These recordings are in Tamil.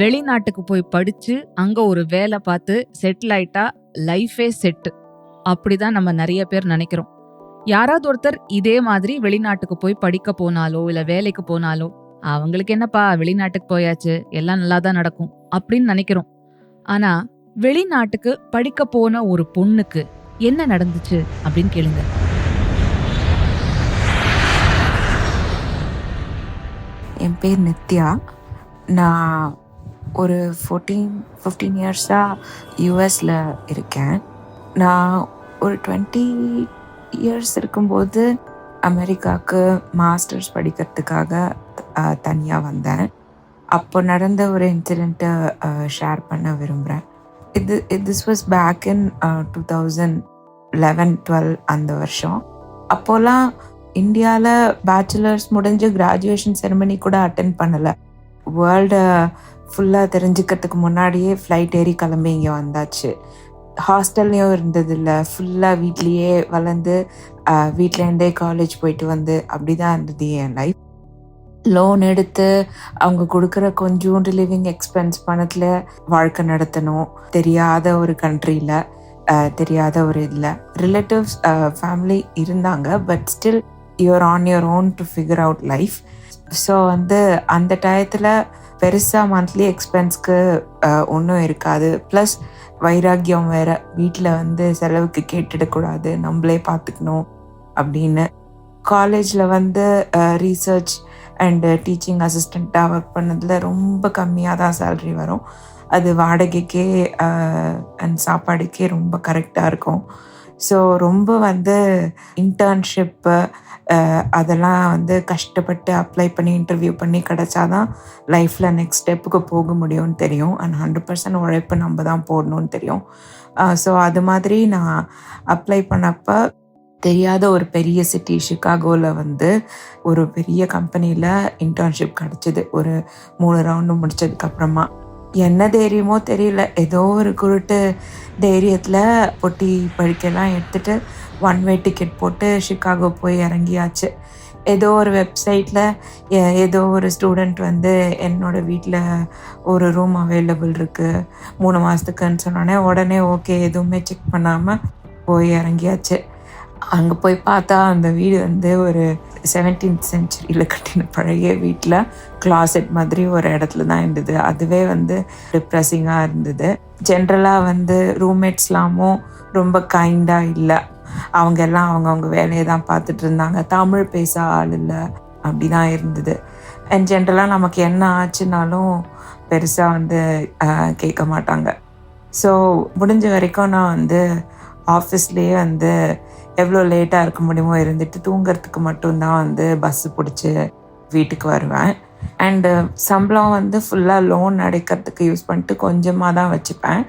வெளிநாட்டுக்கு போய் படிச்சு அங்க ஒரு வேலை பார்த்து செட்டில் ஆயிட்டா லைஃபே செட்டு அப்படிதான் நம்ம நிறைய பேர் நினைக்கிறோம். யாராவது ஒருத்தர் இதே மாதிரி வெளிநாட்டுக்கு போய் படிக்க போனாலோ இல்ல வேலைக்கு போனாலோ அவங்களுக்கு என்னப்பா வெளிநாட்டுக்கு போயாச்சு எல்லாம் நல்லா தான் நடக்கும் அப்படின்னு நினைக்கிறோம். ஆனா வெளிநாட்டுக்கு படிக்க போன ஒரு பொண்ணுக்கு என்ன நடந்துச்சு அப்படின்னு கேளுங்க. என் பேர் நித்யா. நான் ஒரு ஃபோர்டீன் ஃபிஃப்டீன் இயர்ஸாக யூஎஸில் இருக்கேன். நான் ஒரு டுவெண்ட்டி இயர்ஸ் இருக்கும்போது அமெரிக்காவுக்கு மாஸ்டர்ஸ் படிக்கிறதுக்காக தனியாக வந்தேன். அப்போ நடந்த ஒரு இன்சிடெண்ட்டை ஷேர் பண்ண விரும்புகிறேன் இது this was back in two thousand eleven twelve அந்த வருஷம். அப்போல்லாம் இந்தியாவில் பேச்சுலர்ஸ் முடிஞ்சு கிராஜுவேஷன் செரமனி கூட அட்டன் பண்ணலை. வேர்ல்டு ஃபுல்லாக தெரிஞ்சுக்கிறதுக்கு முன்னாடியே ஃப்ளைட் ஏறி கிளம்பி இங்கே வந்தாச்சு. ஹாஸ்டல்லையும் இருந்ததில்லை. ஃபுல்லாக வீட்லேயே வளர்ந்து வீட்டிலேருந்தே காலேஜ் போயிட்டு வந்து அப்படி தான் இருந்தது என் லைஃப் லோன் எடுத்து அவங்க கொடுக்குற கொஞ்சோண்டு லிவிங் எக்ஸ்பென்ஸ் பணத்தில் வாழ்க்கை நடத்தணும். தெரியாத ஒரு கண்ட்ரியில் தெரியாத ஒரு இதில். ரிலேட்டிவ்ஸ் ஃபேமிலி இருந்தாங்க but still your on your own to figure out life so வந்து அந்த டயத்தில் பெருசாக மந்த்லி எக்ஸ்பென்ஸ்க்கு ஒன்றும் இருக்காது. ப்ளஸ் வைராக்கியம் வேற வீட்டில் வந்து செலவுக்கு கேட்டுடக்கூடாது. நம்மளே பார்த்துக்கணும் அப்படின்னு. காலேஜில் வந்து ரீசர்ச் அண்டு டீச்சிங் அசிஸ்டண்ட்டாக ஒர்க் பண்ணதில் ரொம்ப கம்மியாக தான் சேல்ரி வரும். அது வாடகைக்கே அண்ட் சாப்பாடுக்கே ரொம்ப கரெக்டாக இருக்கும். ஸோ ரொம்ப வந்து இன்டர்ன்ஷிப்பு அதெல்லாம் வந்து கஷ்டப்பட்டு அப்ளை பண்ணி இன்டர்வியூ பண்ணி கிடச்சாதான் லைஃப்பில் நெக்ஸ்ட் ஸ்டெப்புக்கு போக முடியும்னு தெரியும். அண்ட் ஹண்ட்ரட் பர்சன்ட் உழைப்பு நம்ம தான் போடணும்னு தெரியும். ஸோ அது மாதிரி நான் அப்ளை பண்ணப்போ தெரியாத ஒரு பெரிய சிட்டி ஷிகாகோவில் வந்து ஒரு பெரிய கம்பெனியில் இன்டர்ன்ஷிப் கிடச்சிது. ஒரு மூணு ரவுண்டு முடிச்சதுக்கப்புறமா என்ன தைரியமோ தெரியல. ஏதோ ஒரு குருட்டு தைரியத்தில் பொட்டி படிக்கலாம் எடுத்துகிட்டு ஒன் வே டிக்கெட் போட்டு ஷிகாகோ போய் இறங்கியாச்சு. ஏதோ ஒரு வெப்சைட்டில் ஏதோ ஒரு ஸ்டூடெண்ட் வந்து என்னோடய வீட்டில் ஒரு ரூம் அவைலபிள் இருக்குது மூணு மாதத்துக்குன்னு சொன்னோடனே உடனே ஓகே எதுவுமே செக் பண்ணாமல் போய் இறங்கியாச்சு. அங்கே போய் பார்த்தா அந்த வீடு வந்து ஒரு செவன்டீன்த் சென்ச்சுரியில் கட்டின பழைய வீட்டில் கிளாசெட் மாதிரி ஒரு இடத்துல தான் இருந்தது. அதுவே வந்து டிப்ரெஸிங்காக இருந்தது. ஜென்ரலாக வந்து ரூம்மேட்ஸ்லாமும் ரொம்ப கைண்டாக இல்லை. அவங்க எல்லாம் அவங்கவுங்க வேலையை தான் பார்த்துட்டு இருந்தாங்க. தமிழ் பேச ஆள் இல்லை. அப்படி தான் இருந்தது அண்ட் ஜென்ரலாக நமக்கு என்ன ஆச்சுனாலும் பெருசாக வந்து கேட்க மாட்டாங்க. ஸோ முடிஞ்ச வரைக்கும் நான் வந்து ஆஃபீஸ்லேயே வந்து எவ்வளோ லேட்டாக இருக்க முடியுமோ இருந்துட்டு தூங்குறதுக்கு மட்டும்தான் வந்து பஸ்ஸு பிடிச்சி வீட்டுக்கு வருவேன். அண்டு சம்பளம் வந்து ஃபுல்லாக லோன் அடைக்கிறதுக்கு யூஸ் பண்ணிட்டு கொஞ்சமாக தான் வச்சுப்பேன்.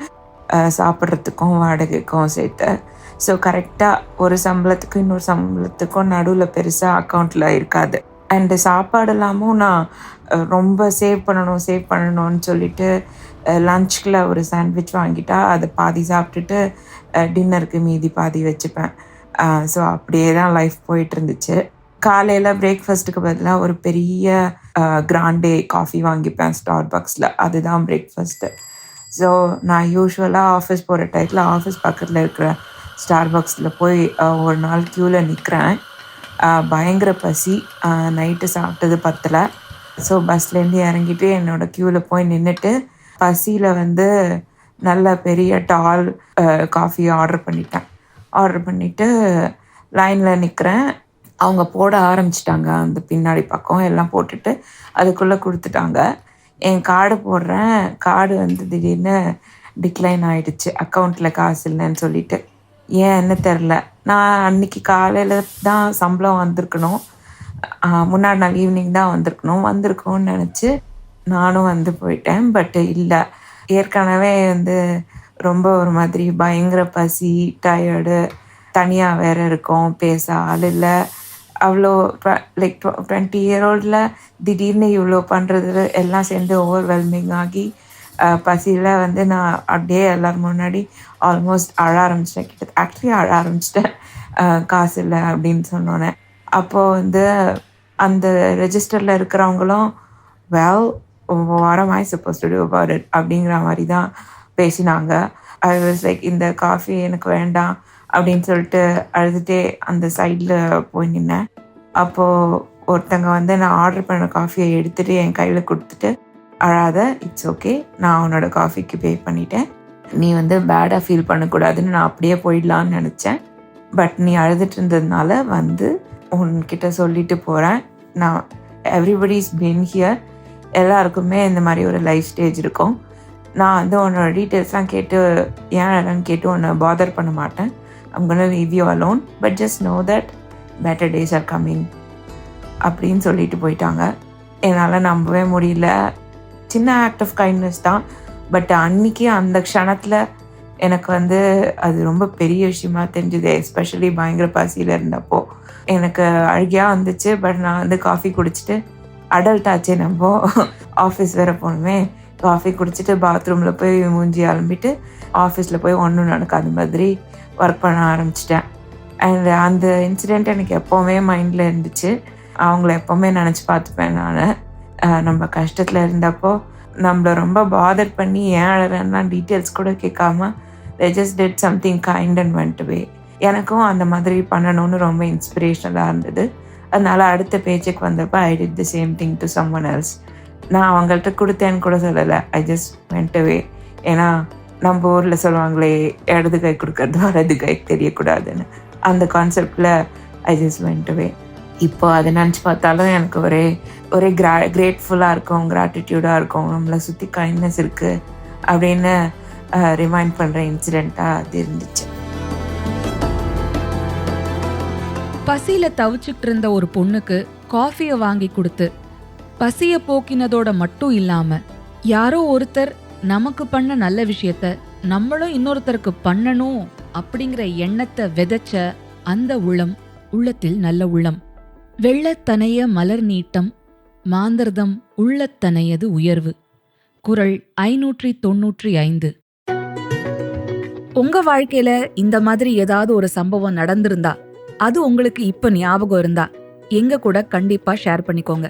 சாப்பிட்றதுக்கும் வாடகைக்கும் சேர்த்து. ஸோ கரெக்டாக ஒரு சம்பளத்துக்கும் இன்னொரு சம்பளத்துக்கும் நடுவில் பெருசாக அக்கௌண்ட்டில் இருக்காது. அண்டு சாப்பாடு இல்லாமல் நான் ரொம்ப சேவ் பண்ணணும் சேவ் பண்ணணும்னு சொல்லிட்டு லஞ்சுக்கில் ஒரு சாண்ட்விச் வாங்கிட்டா அதை பாதி சாப்பிட்டுட்டு டின்னருக்கு மீதி பாதி வச்சுப்பேன். ஸோ அப்படியே தான் லைஃப் போயிட்டு இருந்துச்சு காலையில் பிரேக்ஃபாஸ்ட்டுக்கு பதிலாக ஒரு பெரிய கிராண்டே காஃபி வாங்கிப்பேன் ஸ்டார் பாக்ஸில் அதுதான் பிரேக்ஃபாஸ்ட்டு ஸோ நான் யூஸ்வலாக ஆஃபீஸ் போகிற டைத்தில் ஆஃபீஸ் பக்கத்தில் இருக்கிற ஸ்டார் பாக்ஸில் போய் ஒரு நாள் க்யூவில் நிற்கிறேன் பயங்கர பசி. நைட்டு சாப்பிட்டது பத்தலை. ஸோ பஸ்லேருந்து இறங்கிட்டு என்னோடய க்யூவில் போய் நின்றுட்டு பசியில் வந்து நல்ல பெரிய டால் காஃபி ஆர்டர் பண்ணிட்டேன். ஆர்டர் பண்ணிவிட்டு லைனில் நிற்கிறேன் அவங்க போட ஆரம்பிச்சிட்டாங்க. அந்த பின்னாடி பக்கம் எல்லாம் போட்டுட்டு அதுக்குள்ளே கொடுத்துட்டாங்க. என் கார்டு போடுறேன். கார்டு வந்து திடீர்னு டிக்ளைன் ஆகிடுச்சு அக்கௌண்ட்டில் காசு இல்லைன்னு சொல்லிட்டு. ஏன்னு தெரில நான் அன்னைக்கு காலையில் தான் சம்பளம் வந்திருக்கணும். முன்னாடி நாள் ஈவினிங் தான் வந்திருக்கணும். வந்திருக்கோன்னு நினச்சி நானும் வந்து போயிட்டேன். பட் இல்லை. ஏற்கனவே வந்து ரொம்ப ஒரு மாதிரி பயங்கர பசி டயர்டு தனியாக வேற இருக்கும் பேச ஆள் இல்லை. அவ்வளோ லைக் டுவெண்ட்டி இயர் ஓல்டில் திடீர்னு இவ்வளோ பண்ணுறது எல்லாம் சேர்ந்து ஓவர்வெல்மிங் ஆகி பசியில் வந்து நான் அப்படியே எல்லோரும் முன்னாடி ஆல்மோஸ்ட் அழ ஆரம்பிச்சிட்டேன். கிட்ட ஆக்சுவலி அழ ஆரம்பிச்சிட்டேன். காசு இல்லை அப்படின்னு சொன்னோன்னே. அப்போது வந்து அந்த ரெஜிஸ்டரில் இருக்கிறவங்களும், well what am suppose to do about it அப்படிங்கிற மாதிரி தான் பேசினாங்க. ஐ வாஸ் லைக் இந்த காஃபி எனக்கு வேண்டாம் அப்படின்னு சொல்லிட்டு அழுதுகிட்டே அந்த சைடில் போய் நின்னேன். அப்போது ஒருத்தங்க வந்து நான் ஆர்டர் பண்ண காஃபியை எடுத்துகிட்டு என் கையில் கொடுத்துட்டு அழாத இட்ஸ் ஓகே நான் உன்னோட காஃபிக்கு பே பண்ணிட்டேன். நீ வந்து பேடாக ஃபீல் பண்ணக்கூடாதுன்னு நான் அப்படியே போயிடலான்னு நினச்சேன். பட் நீ அழுதுட்டு இருந்ததுனால வந்து உன்கிட்ட சொல்லிட்டு போகிறேன் நான் எவ்ரிபடி இஸ் பீன் ஹியர் எல்லாருக்குமே இந்த மாதிரி ஒரு லைஃப் ஸ்டேஜ் இருக்கும். நான் வந்து உன்னோட டீட்டெயில்ஸ்லாம் கேட்டு ஏன் இல்லைன்னு கேட்டு உன்னை பாதர் பண்ண மாட்டேன். அவங்க gonna leave you but just know that better days are coming அப்படின்னு சொல்லிட்டு போயிட்டாங்க. என்னால் நம்பவே முடியல. சின்ன ஆக்ட் ஆஃப் கைண்ட்னஸ் தான். பட் அன்னைக்கு அந்த க்ஷணத்தில் எனக்கு வந்து அது ரொம்ப பெரிய விஷயமா தெரிஞ்சுது எஸ்பெஷலி பயங்கர பசியில் இருந்தப்போ. எனக்கு அழுகியாக வந்துச்சு பட் நான் வந்து காஃபி குடிச்சிட்டு அடல்ட் ஆச்சே நம்ம ஆஃபீஸ் வேறு போகணுமே காஃபி குடிச்சிட்டு பாத்ரூமில் போய் மூஞ்சி அலம்பிட்டு ஆஃபீஸில் போய் ஒன்று நடக்கு அந்த மாதிரி ஒர்க் பண்ண ஆரம்பிச்சிட்டேன். அண்ட் அந்த இன்சிடெண்ட் எனக்கு எப்போவுமே மைண்டில் இருந்துச்சு. அவங்கள எப்போவுமே நினச்சி பார்த்துப்பேன் நான். நம்ம கஷ்டத்தில் இருந்தப்போ நம்மளை ரொம்ப பாதர் பண்ணி ஏன் அழகான டீட்டெயில்ஸ் கூட கேட்காம they just did something kind and went way எனக்கும் அந்த மாதிரி பண்ணணும்னு ரொம்ப இன்ஸ்பிரேஷனலாக இருந்தது. அதனால அடுத்த பேச்சுக்கு வந்தப்போ I did the same thing to someone else நான் அவங்கள்ட்ட கொடுத்தேன்னு கூட சொல்லலை. ஐ ஜஸ்ட் went ஏன்னா நம்ம ஊரில் சொல்லுவாங்களே இடது கை கொடுக்கறது வலது கை தெரியக்கூடாதுன்னு. அந்த கான்செப்டில் ஐ ஜஸ்ட் went இப்போ அதை நினச்சி பார்த்தாலும் எனக்கு ஒரே ஒரே கிரா கிரேட்ஃபுல்லாக இருக்கும் கிராட்டிடியூடாக இருக்கும். நம்மளை சுற்றி கைண்ட்னஸ் இருக்குது அப்படின்னு ரிமைண்ட் பண்ணுற இன்சிடெண்ட்டாக அது இருந்துச்சு. பசியில் தவிச்சுட்டு இருந்த ஒரு பொண்ணுக்கு காஃபியை வாங்கி கொடுத்து பசிய போக்கினதோட மட்டும் இல்லாம யாரோ ஒருத்தர் நமக்கு பண்ண நல்ல விஷயத்த நம்மளும் இன்னொருத்தருக்கு பண்ணணும் அப்படிங்கிற எண்ணத்தை விதைச்ச அந்த உளம் உள்ளத்தில் நல்ல உள்ளம். வெள்ளத்தனைய மலர் நீட்டம் மாந்தர்தம் உள்ளத்தனையது உயர்வு. குரல் ஐநூற்றி தொன்னூற்றி ஐந்து. உங்க வாழ்க்கையில இந்த மாதிரி ஏதாவது ஒரு சம்பவம் நடந்திருந்தா அது உங்களுக்கு இப்ப ஞாபகம் இருந்தா எங்க கூட கண்டிப்பா ஷேர் பண்ணிக்கோங்க.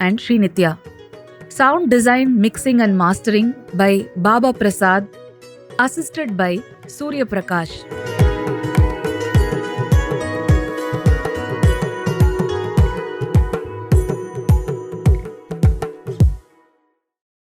and Srinitya. Sound design, mixing, and mastering by Baba Prasad, assisted by Surya Prakash.